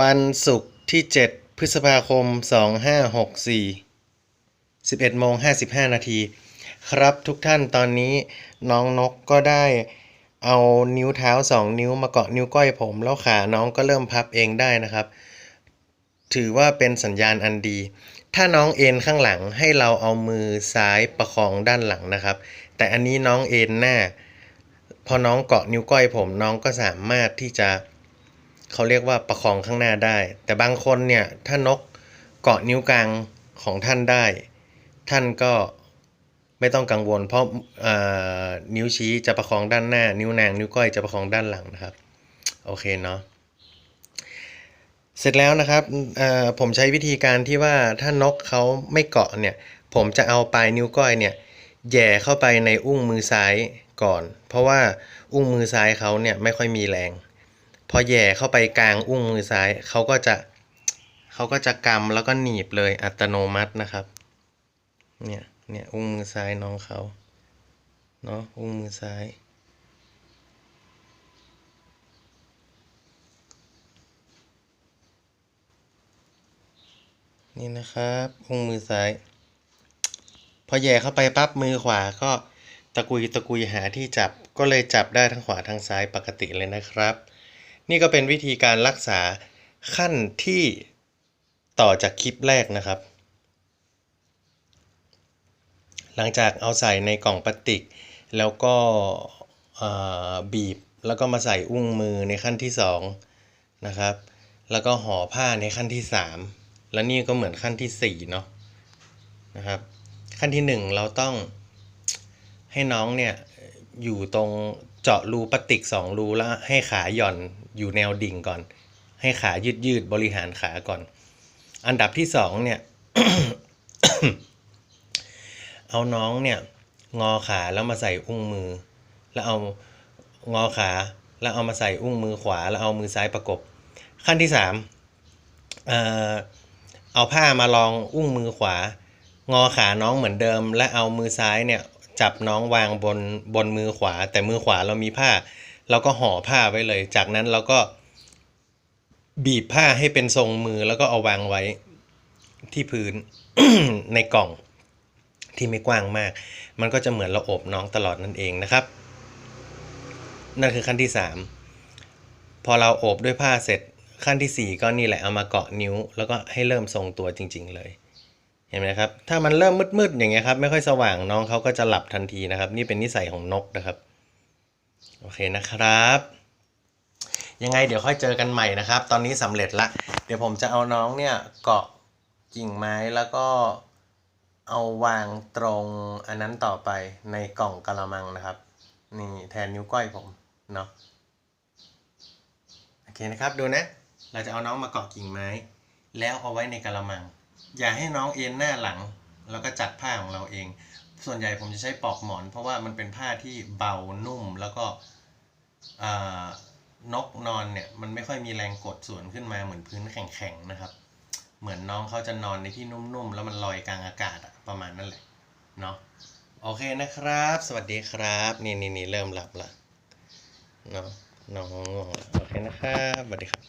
วันศุกร์ที่ 7 พฤษภาคม 2564 11โมง55 นาที ครับทุกท่านตอนนี้น้องนกก็ได้เอานิ้วเท้า 2 นิ้วมาเกาะนิ้วก้อยผม แล้วขาน้องก็เริ่มพับเองได้นะครับ ถือว่าเป็นสัญญาณอันดี ถ้าน้องเอ็นข้างหลังให้เราเอามือซ้ายประคองด้านหลังนะครับ แต่อันนี้น้องเอ็นหน้า พอน้องเกาะนิ้วก้อยผมน้องก็สามารถที่จะ เขาเรียกว่าประคองข้างหน้าได้ แต่บางคนเนี่ยถ้านกเกาะนิ้วกลางของท่านได้ ท่านก็ไม่ต้องกังวล เพราะเอ่อนิ้วชี้จะประคองด้านหน้า นิ้วนางนิ้วก้อยจะประคองด้านหลังนะครับโอเคเนาะเสร็จแล้วนะครับผมใช้วิธีการที่ว่าถ้านกเขาไม่เกาะเนี่ย ผมจะเอาปลายนิ้วก้อยเนี่ยแย่เข้าไปในอุ้งมือซ้ายก่อน เพราะว่าอุ้งมือซ้ายเขาเนี่ยไม่ค่อยมีแรง อแย่เข้าไปกลางอุ้งมือซ้ายเขาก็จะเขาก็จะกำแล้วก็หนีบเลยอัตโนมัตินะครับ เนี่ยเนี่ยอุ้งมือซ้ายน้องเขาเนาะอุ้งมือซ้าย นี่นะครับอุ้งมือซ้าย พอแย่เข้าไปปั๊บมือขวาก็ตะกุยตะกุยหาที่จับก็เลยจับได้ทั้งขวาทั้งซ้ายปกติเลยนะครับ นี่ก็เป็นวิธีการรักษาขั้นที่ต่อจากคลิปแรกนะครับ หลังจากเอาใส่ในกล่องพลาสติก แล้วก็บีบแล้วก็มาใส่อุ้งมือในขั้นที่สองนะครับ แล้วก็ห่อผ้าในขั้นที่สามแล้วนี่ก็เหมือนขั้นที่สี่เนาะนะครับ ขั้นที่หนึ่งเราต้องให้น้องเนี่ย อยู่ตรงเจาะรูพลาสติกสองรูแล้วให้ขาหย่อนอยู่แนวดิ่งก่อน ให้ขายืดยืดบริหารขาก่อน อันดับที่สองเนี่ย เอาน้องเนี่ย งอขาแล้วมาใส่อุ้งมือ แล้วเอางอขาแล้วเอามาใส่อุ้งมือขวา แล้วเอามือซ้ายประกบ ขั้นที่สามเออเอาผ้ามารองอุ้งมือขวา งอขาน้องเหมือนเดิม และเอามือซ้ายเนี่ย จับน้องวางบนบนมือขวา แต่มือขวาเรามีผ้า เราก็ห่อผ้าไว้เลย จากนั้นเราก็บีบผ้าให้เป็นทรงมือแล้วก็เอาวางไว้ที่พื้นในกล่องที่ไม่กว้างมาก มันก็จะเหมือนเราอบน้องตลอดนั่นเองนะครับ นั่นคือขั้นที่ 3 พอเราอบด้วยผ้าเสร็จขั้นที่ 4 ก็นี่แหละเอามาเกาะนิ้ว แล้วก็ให้เริ่มทรงตัวจริง ๆ เลย เห็นไหมครับ ถ้ามันเริ่มมืดๆอย่างเงี้ยครับ ไม่ค่อยสว่างน้องเขาก็จะหลับทันทีนะครับ นี่เป็นนิสัยของนกนะครับ โอเคนะครับ ยังไงเดี๋ยวค่อยเจอกันใหม่นะครับ ตอนนี้สำเร็จละ เดี๋ยวผมจะเอาน้องเนี่ยเกาะกิ่งไม้แล้วก็เอาวางตรงอันนั้นต่อไปในกล่องกะละมังนะครับ นี่แทนนิ้วก้อยผมเนาะโอเคนะครับดูนะ เราจะเอาน้องมาเกาะกิ่งไม้ แล้วเอาไว้ในกะละมัง อย่าให้น้องเอ็นหน้าหลัง แล้วก็จัดผ้าของเราเอง ส่วนใหญ่ผมจะใช้ปอกหมอน เพราะว่ามันเป็นผ้าที่เบานุ่มแล้วก็นกนอนเนี่ยมันไม่ค่อยมีแรงกดส่วนขึ้นมาเหมือนพื้นแข็งๆนะครับ เหมือนน้องเขาจะนอนในที่นุ่มๆ แล้วมันลอยกลางอากาศอะประมาณนั้นแหละเนาะโอเคนะครับ สวัสดีครับนี่นี่นี่เริ่มหลับละเนาะน้องง่วงละโอเคนะครับสวัสดีครับ